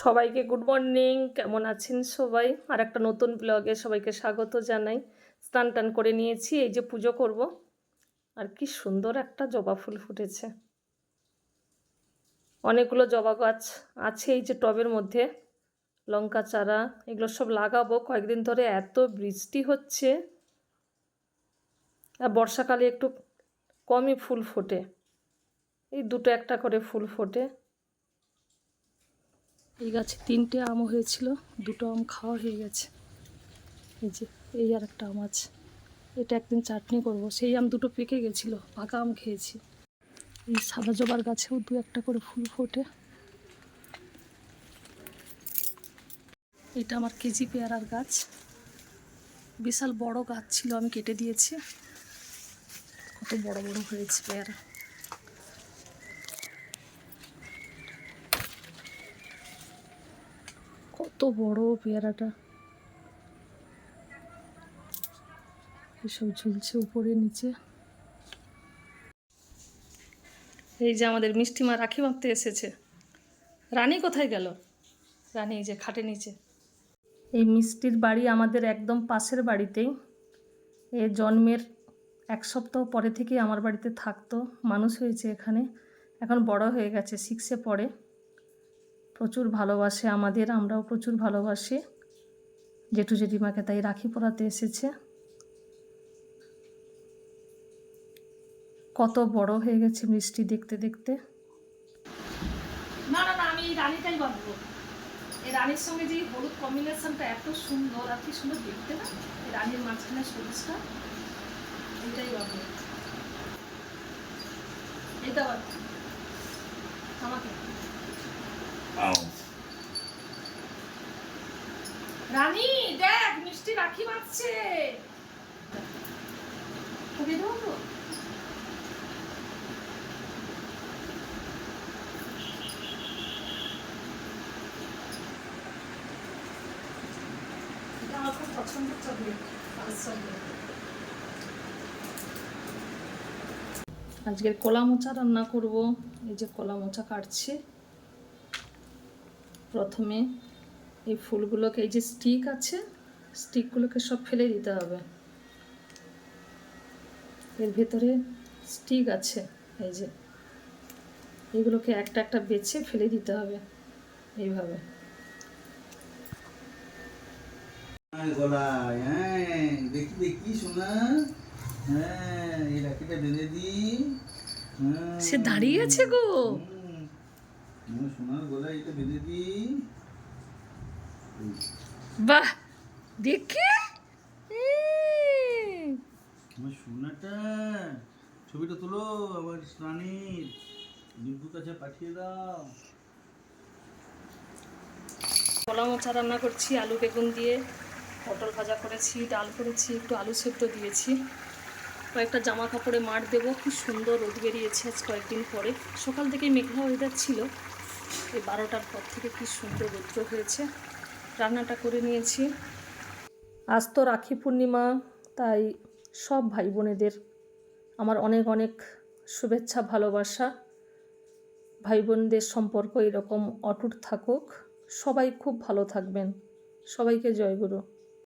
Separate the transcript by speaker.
Speaker 1: সবাইকে good morning, কেমন আছেন সবাই? আর একটা নতুন ব্লগে সবাইকে স্বাগত জানাই। স্নান টান করে নিয়েছি, এই যে পুজো করব। আর কি সুন্দর একটা জবা ফুল ফুটেছে। অনেকগুলো জবা গাছ আছে এই যে টবের মধ্যে, লঙ্কা চারা, এগুলো সব লাগাবো। কয়েকদিন ধরে এত বৃষ্টি হচ্ছে। আর বর্ষাকালে একটু কমই ফুল ফোটে। এই দুটো একটা করে ফুল ফোটে। এই গাছে তিনটে আম হয়েছিল, দুটো আম খাওয়া হয়ে গেছে। এই যে, এই আর একটা আম আছে। এটা একদিন চাটনি করব, সেই আম দুটো পেকে গেছিল, পাকা আম খেয়েছি। এই সাদা জবার গাছেও দু একটা করে ফুল ফোটে। এটা আমার কেজি পেয়ারার গাছ। বিশাল বড় গাছ ছিল, আমি কেটে দিয়েছি। কত বড় বড় হয়েছে পেয়ারা। কত বড় পেয়ারাটা। এসব ঝুলছে উপরে, নিচে। এই যে আমাদের মিষ্টিমা রাখি বাঁধতে এসেছে। রানী কোথায় গেল? রানী এই যে খাটে নিচে। এই মিষ্টির বাড়ি আমাদের একদম পাশের বাড়িতেই। এ জন্মের এক সপ্তাহ পরে থেকে আমার বাড়িতে থাকতো। মানুষ হয়েছে এখানে। এখন বড় হয়ে গেছে সিক্সে পড়ে। প্রচুর ভালোবাসে আমাদের, আমরাও প্রচুর ভালোবাসি। জেঠু জেঠিমাকে তাই রাখি পরাতে এসেছে। কত বড় হয়ে গেছে মিষ্টি দেখতে দেখতে। না না না, আমি এই রানীটাই বাঁধবো। এই রানীর সঙ্গে যে হলুদ কম্বিনেশনটা এত সুন্দর, আর কি সুন্দর দেখতে না? এই রানীর মাঝখানে সবুজটা এটাই বাঁধবো। এটা বাঁধবো। আমাকে। রানী দেখ মিষ্টি রাখি বাঁধছে তোকে দেবো তো আমার খুব পছন্দের চকলেট আজকের কলা মোচা রান্না করব। এই যে কলা মোচা কাটছি। প্রথমে এই ফুলগুলোকে এই যে স্টিক আছে স্টিকগুলোকে সব ফেলে দিতে হবে। এর ভেতরে স্টিক আছে এই যে। এগুলোকে একটা একটা বেছে ফেলে দিতে হবে এইভাবে।
Speaker 2: হ্যাঁ, গলায় হ্যাঁ দেখি দেখি শোনা হ্যাঁ এই রাখিটা বেঁধে দি হ্যাঁ।
Speaker 1: সে দাঁড়িয়ে আছে গো।
Speaker 2: সোনার গলায় এটা বেঁধে দি।
Speaker 1: বাহ দেখে?
Speaker 2: আমার সোনাটা ছবিটা তোলো আমার রানীর দিব্যুর কাছে পাঠিয়ে দাও।
Speaker 1: কলা মোচা রান্না করছি আলু বেগুন দিয়ে। পটল ভাজা করেছি ডাল করেছি একটু আলু সেদ্ধ দিয়েছি। কয়েকটা জামা কাপড়ে মার দেবো খুব সুন্দর রোদ বেরিয়েছে আজ কয়েকদিন পরে। সকাল থেকেই মেঘলা ওয়েদার ছিল। এই বারোটার পর থেকে কি সুন্দর রৌদ্র হয়েছে। রান্নাটা করে নিয়েছি। আজ তো রাখি পূর্ণিমা, তাই সব ভাই বোনেদের আমার অনেক অনেক শুভেচ্ছা, ভালোবাসা। ভাই বোনদের সম্পর্ক এরকম অটুট থাকুক। সবাই খুব ভালো থাকবেন। সবাইকে জয়গুরু